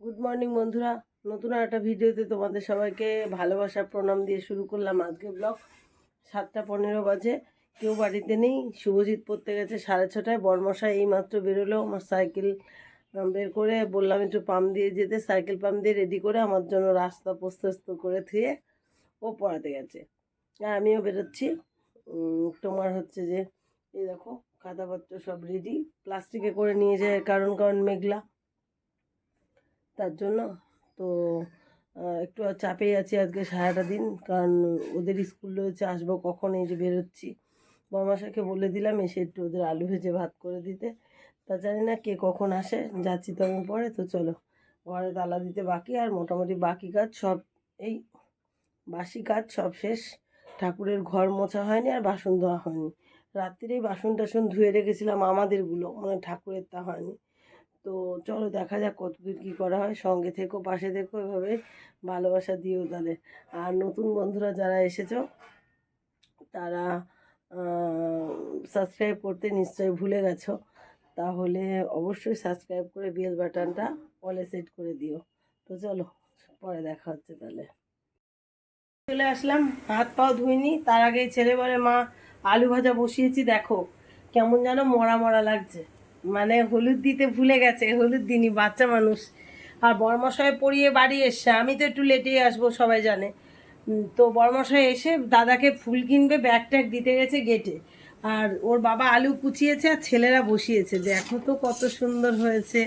Good morning বন্ধুরা। নতুন একটা ভিডিওতে তোমাদের সবাইকে ভালোবাসা প্রণাম দিয়ে শুরু করলাম আজকে ব্লগ। সাতটা পনেরো বাজে। কেউ বাড়িতে নেই। শুভজিৎ পড়তে গেছে সাড়ে ছটায়। বর্মশাই এইমাত্র বেরোলো। আমার সাইকেল বের করে বললাম একটু পাম্প দিয়ে যেতে। সাইকেল পাম্প দিয়ে রেডি করে আমার জন্য রাস্তা প্রস্তস্ত করে থুয়ে ও পড়াতে গেছে। আর আমিও বেরোচ্ছি। তোমার হচ্ছে যে, এই দেখো, খাতাপত্র সব রেডি প্লাস্টিকে করে নিয়ে যায়, কারণ কারণ মেঘলা। তার জন্য। তো একটু চাপেই আছি আজকে সারাটা দিন। কারণ ওদের স্কুল রয়েছে, আসব কখন? এই যে বেরোচ্ছি। বর্মাশাকে বলে দিলাম, এসে একটু ওদের আলু ভেজে ভাত করে দিতে। তা জানি না কে কখন আসে, যাচ্ছি তো আমি পরে। তো চলো, ঘরে তালা দিতে বাকি। আর মোটামুটি বাকি কাজ সব এই বাসি কাজ সব শেষ। ঠাকুরের ঘর মোছা হয়নি আর বাসন ধোয়া হয়নি। রাত্রিরেই বাসন টাসন ধুয়ে রেখেছিলাম আমাদেরগুলো। মানে ঠাকুরের তা হয়নি। তো চলো দেখা যাক কতদূর কী করা হয়। সঙ্গে থেকো, পাশে থেকো, এভাবে ভালোবাসা দিও তাদের। আর নতুন বন্ধুরা যারা এসেছ, তারা সাবস্ক্রাইব করতে নিশ্চয়ই ভুলে গেছো। তাহলে অবশ্যই সাবস্ক্রাইব করে বেল বাটনটা অলে সেট করে দিও। তো চলো, পরে দেখা হচ্ছে তাহলে। চলে আসলাম হাত পাও ধুইনি, তার আগে ছেলে বলে, মা, আলু ভাজা বসিয়েছি, দেখো কেমন যেন মরা মরা লাগছে। মানে হলুদ দিতে ভুলে গেছে, হলুদ দিনই বাচ্চা মানুষ। আর বর্মশায় পরিয়ে বাড়ি এসছে, আমি তো একটু লেটেই আসব, সবাই জানে। তো বর্মশায় এসে দাদাকে ফুল কিনবে ব্যাগ ট্যাগ দিতে গেছে গেটে আর ওর বাবা আলু কুচিয়েছে আর ছেলেরা বসিয়েছে। দেখো তো কত সুন্দর হয়েছে।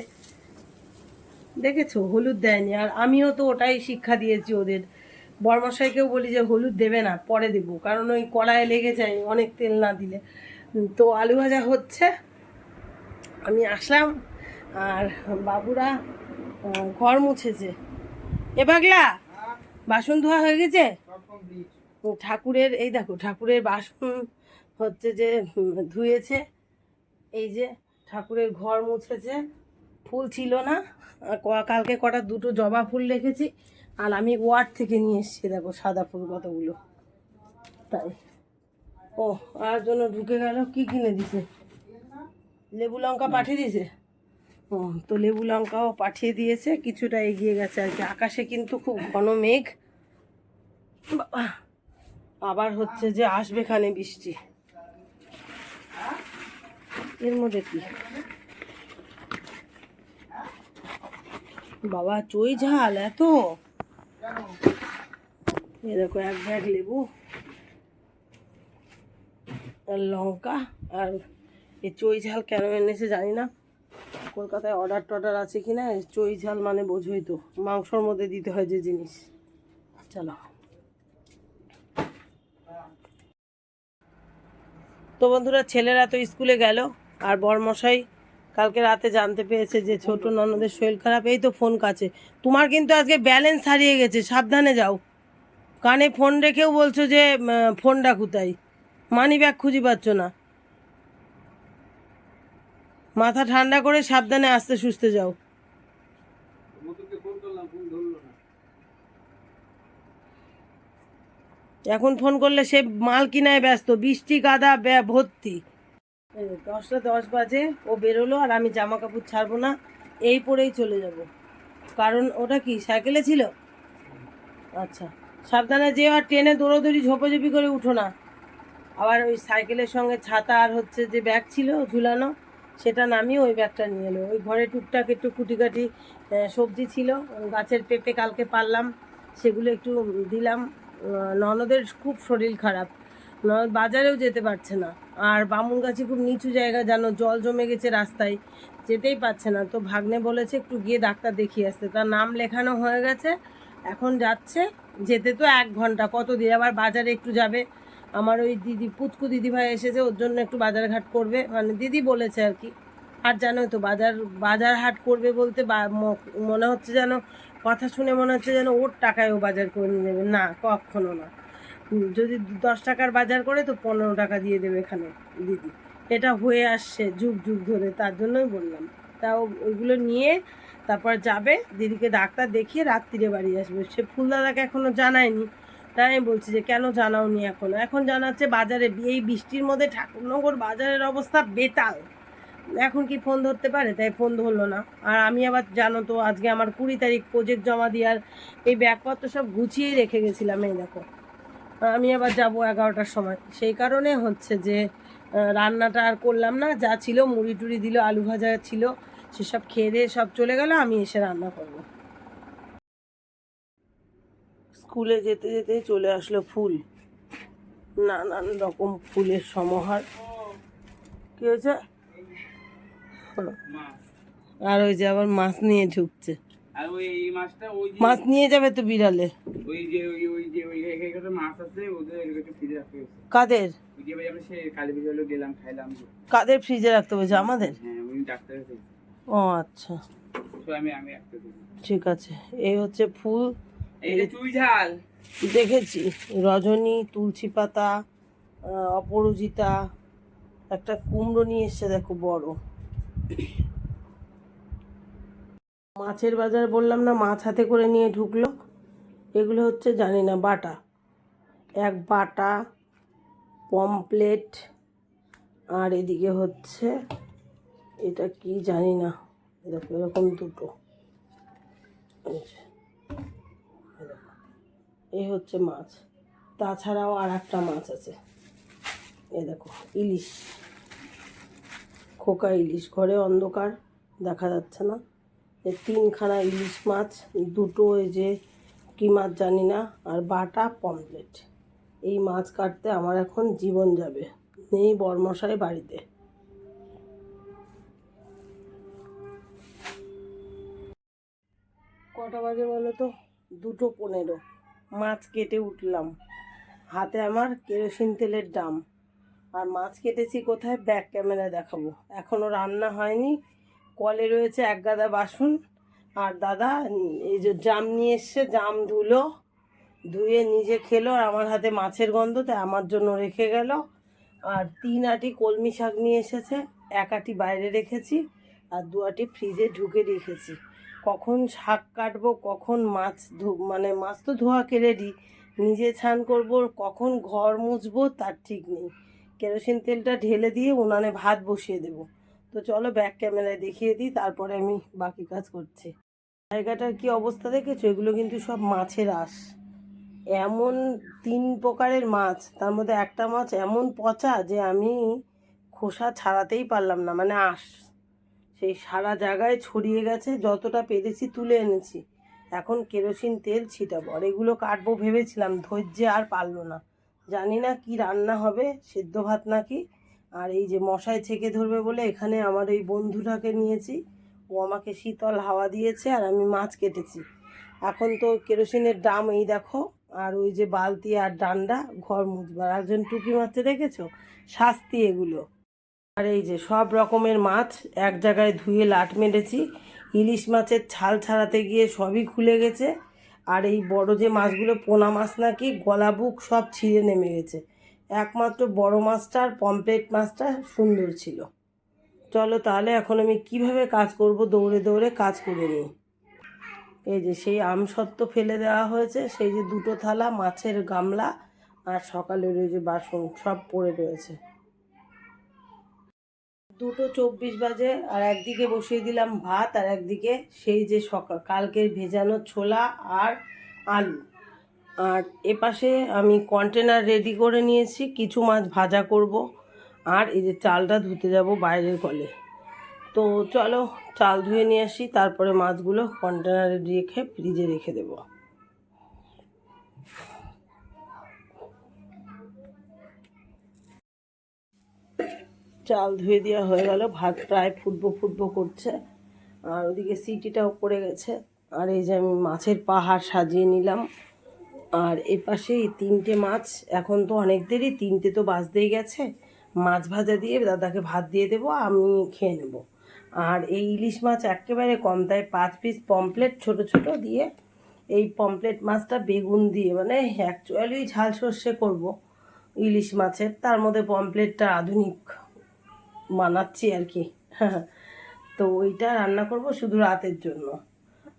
দেখেছ? হলুদ দেয়নি। আর আমিও তো ওটাই শিক্ষা দিয়েছি ওদের। বর্মশাইকেও বলি যে হলুদ দেবে না, পরে দেবো। কারণ ওই কড়ায় লেগে যায়, অনেক তেল না দিলে। তো আলু ভাজা হচ্ছে। আমি আসলাম, আর বাবুরা ঘর মুছেছে। এ পাগলা, বাসন ধোয়া হয়ে গেছে? ঠাকুরের, এই দেখো, ঠাকুরের বাসন হচ্ছে যে ধুয়েছে। এই যে, ঠাকুরের ঘর মুছেছে। ফুল ছিল না কালকে কটা দুটো জবা ফুল রেখেছি, আর আমি ওয়ার্ড থেকে নিয়ে এসেছি, দেখো, সাদা ফুল কতগুলো। তাই। ও আর জন্য ঢুকে গেল, কি কিনে দিছে? লেবু লঙ্কা পাঠিয়ে দিয়েছে? ও তো লেবু লঙ্কাও পাঠিয়ে দিয়েছে কিছুটা এগিয়ে গেছে আর কি। আকাশে কিন্তু খুব ঘন মেঘ। বাবা, আবার হচ্ছে যে আসবে খানে বৃষ্টি। এর মধ্যে কি? বাবা চই ঝাল এত? এ দেখো এক ব্যাগ লেবু আর লঙ্কা আর এই চই ঝাল কেন এনেছে জানি না। কলকাতায় অর্ডার টর্ডার আছে কি না চই ঝাল মানে বোঝোই তো। মাংসর মধ্যে দিতে হয় যে জিনিস। চলো। তো বন্ধুরা, ছেলেরা তো স্কুলে গেল, আর বরমশাই কালকে রাতে জানতে পেরেছে যে ছোট ননদের শরীর খারাপ। এই তো ফোন কাছে। তোমার কিন্তু আজকে ব্যালেন্স হারিয়ে গেছে, সাবধানে যাও। কানে ফোন রেখেও বলছো যে ফোনটা কোথায়? মানি ব্যাগ খুঁজে পাচ্ছ না। মাথা ঠান্ডা করে সাবধানে আস্তে সুস্থে যাও। এখন ফোন করলে সে মাল কিনায় ব্যস্ত, বৃষ্টি ব্যা- ভর্তি। দশটা দশ বাজে, ও বেরোলো আর আমি জামা কাপড় ছাড়বো না, এই পরেই চলে যাব। কারণ ওটা কি, সাইকেলে ছিল? আচ্ছা সাবধানে যেও আর ট্রেনে দৌড়োদৌড়ি, ঝোপাঝোপি করে উঠো না। আবার ওই সাইকেলের সঙ্গে ছাতা আর হচ্ছে যে ব্যাগ ছিল, ঝুলানো সেটা নামিয়ে ওই ব্যাগটা নিয়ে এলো। ওই ঘরে টুকটাক একটু কুটিকাটি সবজি ছিল। গাছের পেঁপে কালকে পারলাম, সেগুলো একটু দিলাম। ননদের খুব শরীর খারাপ। ননদ বাজারেও যেতে পারছে না। আর বামুন গাছে খুব নিচু জায়গা, জানো, জল জমে গেছে রাস্তায়। যেতেই পারছে না। তো ভাগ্নে বলেছে একটু গিয়ে ডাক্তার দেখিয়ে আসতে। তার নাম লেখানো হয়ে গেছে। এখন যাচ্ছে। যেতে তো এক ঘণ্টা কত দিয়ে আবার বাজারে একটু যাবে। আমার ওই দিদি, পুচকু দিদি ভাই এসেছে, ওর জন্য একটু বাজার ঘাট করবে। মানে দিদি বলেছে আর কি, আর জানোই তো, বাজার বাজার হাট করবে বলতে মনে হচ্ছে যেন, কথা শুনে মনে হচ্ছে যেন ওর টাকায় ও বাজার করে নিয়ে যাবে না, কখনো না। যদি দশ টাকার বাজার করে তো পনেরো টাকা দিয়ে দেবে এখানে দিদি। এটা হয়ে আসছে যুগ যুগ ধরে, তার জন্যই বললাম। তাও ওইগুলো নিয়ে তারপর যাবে, দিদিকে ডাক্তার দেখিয়ে রাত্রিরে বাড়ি আসবে। সে ফুলদাদাকে এখনও জানায়নি। তাই আমি বলছি যে, কেন জানাওনি এখনও? এখন জানাচ্ছে বাজারে এই বৃষ্টির মধ্যে ঠাকুরনগর বাজারের অবস্থা বেতাল। এখন কি ফোন ধরতে পারে? তাই ফোন ধরলো না। আর আমি আবার, জানো তো, আজকে আমার কুড়ি তারিখ প্রজেক্ট জমা দেওয়ার এই ব্যাগপত্র সব গুছিয়ে রেখে গেছিলাম, এই দেখো। আমি আবার যাব এগারোটার সময়। সেই কারণে হচ্ছে যে রান্নাটা আর করলাম না। যা ছিল, মুড়ি টুড়ি দিল, আলু ভাজা ছিল, সেসব খেয়ে দিয়ে সব চলে গেল। আমি এসে রান্না করব। স্কুলে যেতে যেতে চলে আসলো ফুল। নানান রকম ফুলের সমাহার। কি হয়েছে। আর ওই যে আবার মাছ নিয়ে ঢুকছে। আর ওই মাছটা ওই মাছ নিয়ে যাবে তো বিড়ালে। ওই যে ওই ওই যে ওই মাছ আছে ওদের এগুলোকে ফ্রিজে রাখতে হয়েছে কাদের? কাদের ফ্রিজে রাখতে বলছে? আমাদের? হ্যাঁ ও আচ্ছা। ঠিক আছে। এই হচ্ছে ফুল। এইটা চুই ঝাল। দেখেছি রজনী তুলসী পাতা অপরাজিতা একটা কুমড়ো নিয়ে এসছে দেখো বড়। মাছের বাজার বললাম না মাছ হাতে করে নিয়ে ঢুকলো। এগুলো হচ্ছে জানি না বাটা। এক বাটা পমপ্লেট আর এদিকে হচ্ছে এটা কি জানি না দেখো এরকম দুটো। এই হচ্ছে মাছ। তাছাড়াও আর একটা মাছ আছে। এ দেখো, ইলিশ। খোকা ইলিশ। ঘরে অন্ধকার, দেখা যাচ্ছে না। এ তিনখানা ইলিশ মাছ, দুটো এই যে কী মাছ জানি না, আর বাটা পমপ্লেট এই মাছ কাটতে আমার এখন জীবন যাবে। নেই বরমশাই বাড়িতে। কটা বাজে বলো তো? দুটো পনেরো। মাছ কেটে উঠলাম। হাতে আমার কেরোসিন তেলের দাম। আর মাছ কেটেছি কোথায়? ব্যাক ক্যামেরায় দেখাবো। এখনও রান্না হয়নি। কলে রয়েছে এক গাদা বাসন। আর দাদা, এই যে জাম নিয়ে এসছে, জাম ধুলো, ধুয়ে নিজে খেলো। আর আমার হাতে মাছের গন্ধ, তাই আমার জন্য রেখে গেল। আর তিন আটি কলমি শাক নিয়ে এসেছে। এক আটি বাইরে রেখেছি। আর দু আটি ফ্রিজে ঢুকে রেখেছি। কখন শাক কাটবো, কখন মাছ ধু মানে মাছ তো ধোয়াকে রেডি নিজে ছান করব, কখন ঘর মুছবো তার ঠিক নেই। কেরোসিন তেলটা ঢেলে দিয়ে উনানে ভাত বসিয়ে দেবো। তো চলো ব্যাক ক্যামেরায় দেখিয়ে দিই, তারপরে আমি বাকি কাজ করছি। জায়গাটার কি অবস্থা দেখেছ? এগুলো কিন্তু সব মাছের আঁশ। এমন তিন প্রকারের মাছ, তার মধ্যে একটা মাছ এমন পচা যে আমি খোসা ছাড়াতেই পারলাম না মানে আঁশ। সেই সারা জায়গায় ছড়িয়ে গেছে, যতটা পেরেছি তুলে এনেছি। এখন কেরোসিন, তেল, ছিটাবো। আর এগুলো কাটবো ভেবেছিলাম, ধৈর্যে আর পারল না। জানি না কি রান্না হবে, সেদ্ধ ভাত নাকি? আর এই যে মশায় ছেঁকে ধরবে বলে এখানে আমার এই বন্ধুটাকে নিয়েছি। ও আমাকে শীতল হাওয়া দিয়েছে আর আমি মাছ কেটেছি। এখন তো কেরোসিনের দাম এই দেখো, আর ওই যে বালতি আর ডান্ডা, ঘর মুছবার। একজন টুকি মারতে দেখেছ? শাস্তি এগুলো। আর এই যে সব রকমের মাছ এক জায়গায় ধুয়ে লাট মেরেছি। ইলিশ মাছের ছাল ছাড়াতে গিয়ে সবই খুলে গেছে। আর এই বড় যে মাছগুলো, পোনা মাছ নাকি, গলা বুক সব ছিঁড়ে নেমে গেছে। একমাত্র বড় মাছটা আর পমপ্লেট মাছটা সুন্দর ছিল। চলো তাহলে এখন আমি কীভাবে কাজ করব, দৌড়ে দৌড়ে কাজ করে নিই। এই যে সেই আমসত্ত্ব ফেলে দেওয়া হয়েছে, সেই যে দুটো থালা, মাছের গামলা আর সকালের ওই যে বাসন সব পড়ে রয়েছে। দুটো চব্বিশ বাজে আর একদিকে বসিয়ে দিলাম ভাত আর একদিকে সেই যে সকাল কালকের ভেজানো ছোলা আর আলু। আর এপাশে আমি কন্টেনার রেডি করে নিয়েছি, কিছু মাছ ভাজা করব আর এই যে চালটা ধুতে যাব বাইরের কলে। তো চলো চাল ধুয়ে নিয়ে আসি, তারপরে মাছগুলো কন্টেনারে রেখে ফ্রিজে রেখে দেবো। চাল ধুয়ে দেওয়া হয়ে গেল, ভাত প্রায় ফুটবো ফুটবো করছে। আর ওদিকে সিটিটাও পড়ে গেছে। আর এই যে আমি মাছের পাহাড় সাজিয়ে নিলাম। আর এপাশে এই তিনটে মাছ, এখন তো অনেক দেরি, তিনটে তো বাজতেই গেছে। মাছ ভাজা দিয়ে দাদাকে ভাত দিয়ে দেবো, আমি খেয়ে নেব। আর এই ইলিশ মাছ একেবারে কম, তাই পাঁচ পিস পমপ্লেট ছোট ছোট দিয়ে এই পমপ্লেট মাছটা বেগুন দিয়ে মানে অ্যাকচুয়ালি ঝাল সর্ষে করব ইলিশ মাছের। তার মধ্যে পমপ্লেটটা আধুনিক। বানাচ্ছি আর কি। তো ওইটা রান্না করব শুধু রাতের জন্য।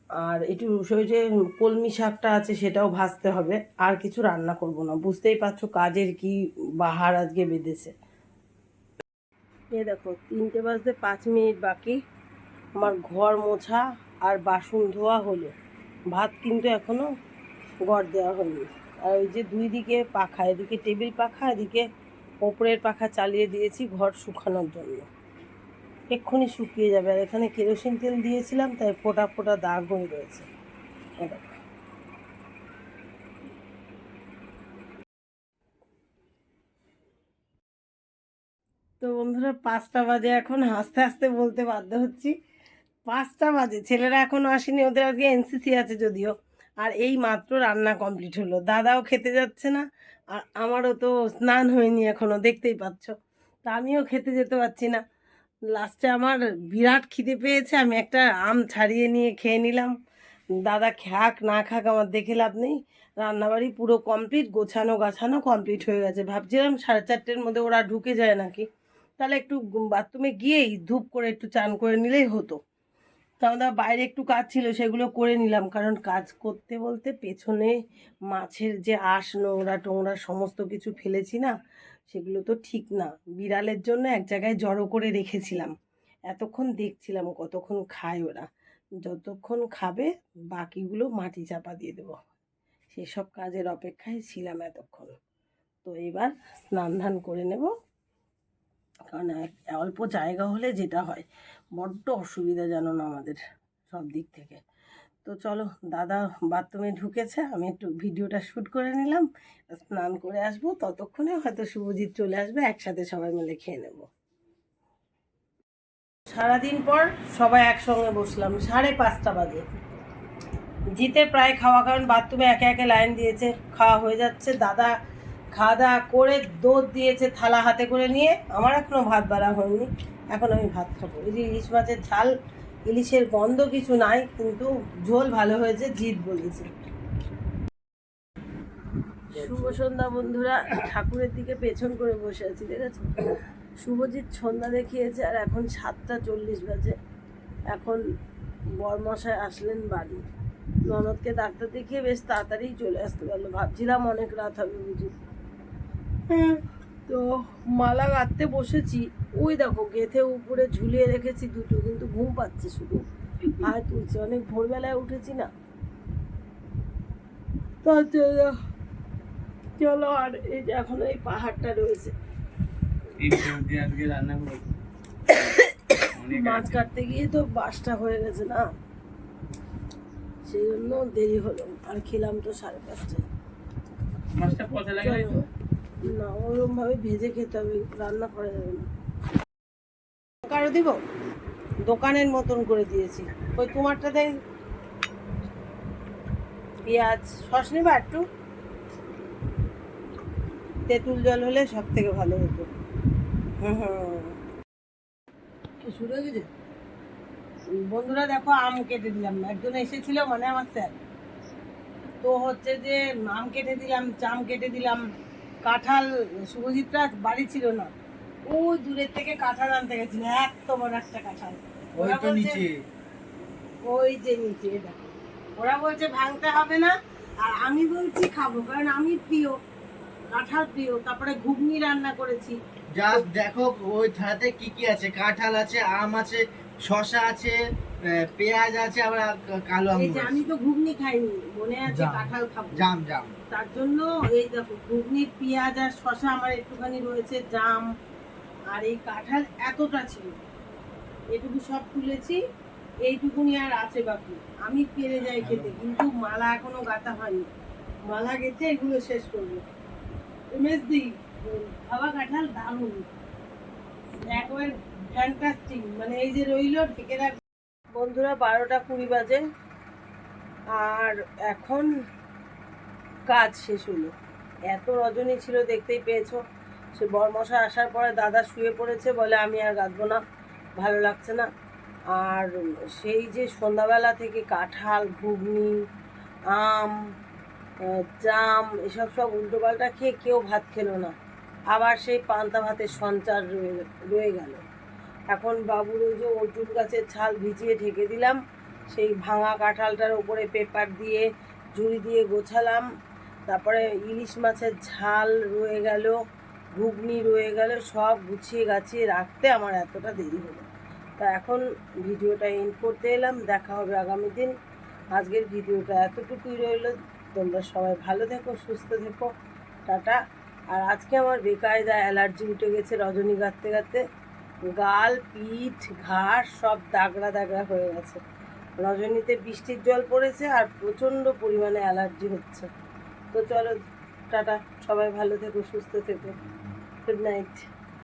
আর একটু ওই যে কলমি শাকটা আছে সেটাও ভাজতে হবে। আর কিছু রান্না করব না। বুঝতেই পারছ কাজের কি বাহার আজকে বেঁধেছে। এ দেখো, তিনটে বাজতে পাঁচ মিনিট বাকি। আমার ঘর মোছা আর বাসন ধোয়া হলো। ভাত কিন্তু এখনও গড় দেওয়া হয়নি। আর ওই যে দুই দিকে পাখা, এদিকে টেবিল পাখা, এদিকে ওপরের পাখা চালিয়ে দিয়েছি ঘর শুকানোর জন্য। এক্ষুনি শুকিয়ে যাবে। আর এখানে কেরোসিন তেল দিয়েছিলাম, তাই ফোটা ফোটা দাগ হয়ে রয়েছে তো বন্ধুরা, পাঁচটা বাজে এখন। হাসতে হাসতে বলতে বাধ্য হচ্ছি। পাঁচটা বাজে। ছেলেরা এখনও আসেনি, ওদের আজকে এনসিসি আছে যদিও। আর এই মাত্র রান্না কমপ্লিট হলো। দাদাও খেতে যাচ্ছে না, আর আমারও তো স্নান হয়নি এখনও দেখতেই পাচ্ছ। তা আমিও খেতে যেতে পারছি না। লাস্টে আমার বিরাট খিদে পেয়েছে, আমি একটা আম ছাড়িয়ে নিয়ে খেয়ে নিলাম। দাদা খাক, না খাক, আমার দেখে লাভ নেই। রান্নাবাড়ি পুরো কমপ্লিট গোছানো গাছানো কমপ্লিট হয়ে গেছে। ভাবছিলাম সাড়ে চারটের মধ্যে ওরা ঢুকে যায় নাকি। তাহলে একটু বাথরুমে গিয়েই ধূপ করে একটু চান করে নিলেই হতো। তা বাইরে একটু কাজ ছিল, সেগুলো করে নিলাম। কারণ কাজ করতে বলতে পেছনে মাছের যে আঁশ, নোংরা টোংরা সমস্ত কিছু ফেলেছি না, সেগুলো তো ঠিক না। বিড়ালের জন্য এক জায়গায় জড়ো করে রেখেছিলাম। এতক্ষণ দেখছিলাম, কতক্ষণ খায় ওরা। যতক্ষণ খাবে, বাকিগুলো মাটি চাপা দিয়ে দেবো। সেসব কাজের অপেক্ষায় ছিলাম এতক্ষণ। তো এবার স্নান ধান করে নেব। কারণ অল্প জায়গা হলে যেটা হয় বড্ড অসুবিধা জানো না আমাদের সব দিক থেকে। তো চলো, দাদা বাথরুমে ঢুকেছে, আমি একটু ভিডিওটা শ্যুট করে নিলাম, স্নান করে আসব, ততক্ষণে হয়তো শুভজিৎ চলে আসবে, একসাথে সবাই মিলে খেয়ে নেব। সারাদিন পর সবাই একসঙ্গে বসলাম, সাড়ে পাঁচটা বাজে। জিতে প্রায় খাওয়া, কারণ বাথরুমে একে একে লাইন দিয়েছে, খাওয়া হয়ে যাচ্ছে, দাদা খাওয়া দাওয়া করে দুধ দিয়েছে, থালা হাতে করে নিয়ে। আমার এখনও ভাত বাড়া হয়নি। এখন আমি ভাত খাব। এই যে ইলিশ মাছের ঝাল, ইলিশের গন্ধ কিছু নাই, কিন্তু ঝোল ভালো হয়েছে, জিত বলেছে। শুভ সন্ধ্যা বন্ধুরা, ঠাকুরের দিকে পেছন করে বসে আছি দেখেছ শুভজিৎ সন্ধ্যা দেখিয়েছে, আর এখন সাতটা চল্লিশ বাজে। এখন বরমশাই আসলেন বাড়ি। ননদকে ডাক্তার দেখিয়ে বেশ তাড়াতাড়ি চলে আসতে পারল। ভাবছিলাম অনেক রাত হবে বুঝি। হ্যাঁ, তো মালা গাঁথতে বসেছি। ওই দেখো গেথে উপরে ঝুলিয়ে রেখেছি দুটো কিন্তু ঘুম পাচ্ছে শুধু। হায় তুলছে অনেক ভোরবেলায় উঠেছি না। চলো আর এই যে এখন এই পাহাড়টা রয়েছে। মাছ কাটতে গিয়ে তো বাসটা হয়ে গেছে না। সেই জন্য দেরি হলো আর খেলাম তো সাড়ে পাঁচটায়। মাছটা পচা লাগে? না ওরকম ভাবে ভেজে খেতে হবে রান্না করা যাবে না। কারও দিব? দোকানের মতন করে দিয়েছি। ওই তোমারটা দেয় পেঁয়াজ সস নেবা একটু? তেঁতুল জল হলে সব থেকে ভালো হতো। শুরু হয়ে গেছে? বন্ধুরা দেখো আম কেটে দিলাম। একজন এসেছিল মানে আমার স্যার। তো হচ্ছে যে আম কেটে দিলাম জাম কেটে দিলাম। কাঁঠাল শুভজিৎরা বাড়ি ছিল না। ওই দূরের থেকে কাঁঠাল আনতে গেছিল এত বড় একটা কাঁঠাল। ওই তো নিচে। ওই যে নিচে দেখো। ওরা বলছে ভাঙতে হবে না আর আমি বলছি খাব কারণ আমি প্রিয় কাঁঠাল প্রিয়। তারপরে ঘুগনি রান্না করেছি। জাস্ট দেখো ওই থালাতে কি কি আছে? কাঁঠাল আছে আম আছে শশা আছে পেঁয়াজ আছে আবার কালো আছে। আমি তো ঘুগনি খাইনি মনে আছে কাঁঠাল খাব। জাম জাম তার জন্য এই দেখো ঘুগনির পেঁয়াজ আর শশা আমার একটুখানি রয়েছে জাম আর এই কাঁঠাল এতটা ছিল। এটুকু সব তুলেছি এইটুকুনি আর আছে বাকি। আমি পেরে যাই খেতে কিন্তু মালা এখনও গাঁথা হয়নি। মালা গেঁথে এগুলো শেষ করব। এমএস দি খাওয়া কাঁঠাল দারুণ। একবার ফ্যান্টাস্টিক মানে এই যে রইল ঢেকে রাখ বন্ধুরা বারোটা কুড়ি বাজে। আর এখন কাজ শেষ হলো। এত রজনী ছিল দেখতেই পেয়েছ। সে বরমশা আসার পরে দাদা শুয়ে পড়েছে বলে আমি আর গাঁথবো না, ভালো লাগছে না। আর সেই যে সন্ধ্যাবেলা থেকে কাঁঠাল, ঘুগনি, আম জাম, এসব সব উল্টোপাল্টা খেয়ে কেউ ভাত খেলো না। আবার সেই পান্তা ভাতের সঞ্চার রয়ে রয়ে গেল। এখন বাবুর ওই যে অর্জুন গাছের ছাল ভিজিয়ে ঢেকে দিলাম। সেই ভাঙা কাঁঠালটার উপরে পেপার দিয়ে, ঝুড়ি দিয়ে গোছালাম। তারপরে ইলিশ মাছের ঝাল রয়ে গেল, ঘুগনি রয়ে গেল, সব গুছিয়ে গাছিয়ে রাখতে আমার এতটা দেরি হলো। তা এখন ভিডিওটা এন্ড করতে এলাম, দেখা হবে আগামী দিন। আজকের ভিডিওটা এতটুকুই রইল, তোমরা সবাই ভালো থেকো, সুস্থ থেকো, টাটা। আর আজকে আমার বেকায়দা অ্যালার্জি উঠে গেছে রজনী গাঁততে গাঁততে গাল, পিঠ, ঘাড় সব দাগড়া দাগড়া হয়ে গেছে। রজনীতে বৃষ্টির জল পড়েছে আর প্রচণ্ড পরিমাণে অ্যালার্জি হচ্ছে। তো চলো টাটা। সবাই ভালো থেকো সুস্থ থেকো। Good night